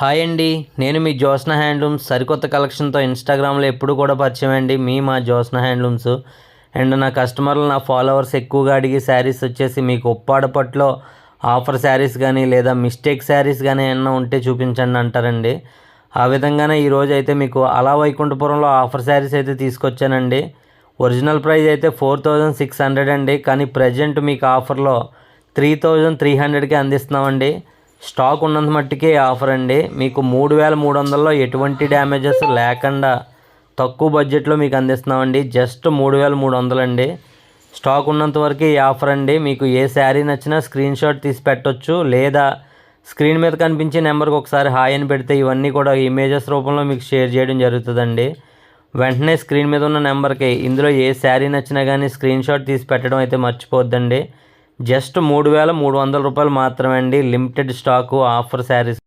Hi అండి. నేను మీ Jyotsna handlooms సరికొత్త కలెక్షన్తో ఇన్స్టాగ్రామ్లో ఎప్పుడు కూడా పరిచయం అండి. మీ మా జోస్న హ్యాండ్లూమ్స్. అండ్ నా కస్టమర్లు నా ఫాలోవర్స్ ఎక్కువగా అడిగే శారీస్ వచ్చేసి మీకు ఉప్పాడ పట్లో ఆఫర్ శారీస్ కానీ లేదా మిస్టేక్ శారీస్ కానీ ఏమన్నా ఉంటే చూపించండి అంటారండి. ఆ విధంగానే ఈరోజు అయితే మీకు అలా వైకుంఠపురంలో ఆఫర్ శారీస్ అయితే తీసుకొచ్చానండి. ఒరిజినల్ ప్రైస్ అయితే ఫోర్ థౌజండ్ సిక్స్ హండ్రెడ్ అండి. కానీ ప్రజెంట్ మీకు ఆఫర్లో త్రీ థౌజండ్ త్రీ హండ్రెడ్కి అందిస్తున్నామండి. స్టాక్ ఉన్నంత మట్టికే ఆఫర్ అండి. మీకు మూడు వేల మూడు వందల్లో ఎటువంటి డ్యామేజెస్ లేకుండా తక్కువ బడ్జెట్లో మీకు అందిస్తున్నామండి. జస్ట్ మూడు వేల మూడు వందలండి. స్టాక్ ఉన్నంత వరకు ఈ ఆఫర్ అండి. మీకు ఏ శారీ నచ్చినా స్క్రీన్ షాట్ తీసి పెట్టొచ్చు. లేదా స్క్రీన్ మీద కనిపించే నెంబర్కి ఒకసారి హాయ్ అని పెడితే ఇవన్నీ కూడా ఇమేజెస్ రూపంలో మీకు షేర్ చేయడం జరుగుతుందండి. వెంటనే స్క్రీన్ మీద ఉన్న నెంబర్కి ఇందులో ఏ శారీ నచ్చినా కానీ స్క్రీన్ షాట్ తీసి పెట్టడం అయితే మర్చిపోద్దండి. జస్ట్ మూడు వేల మూడు వందల రూపాయలు మాత్రమే అండి. Limited stock offer saris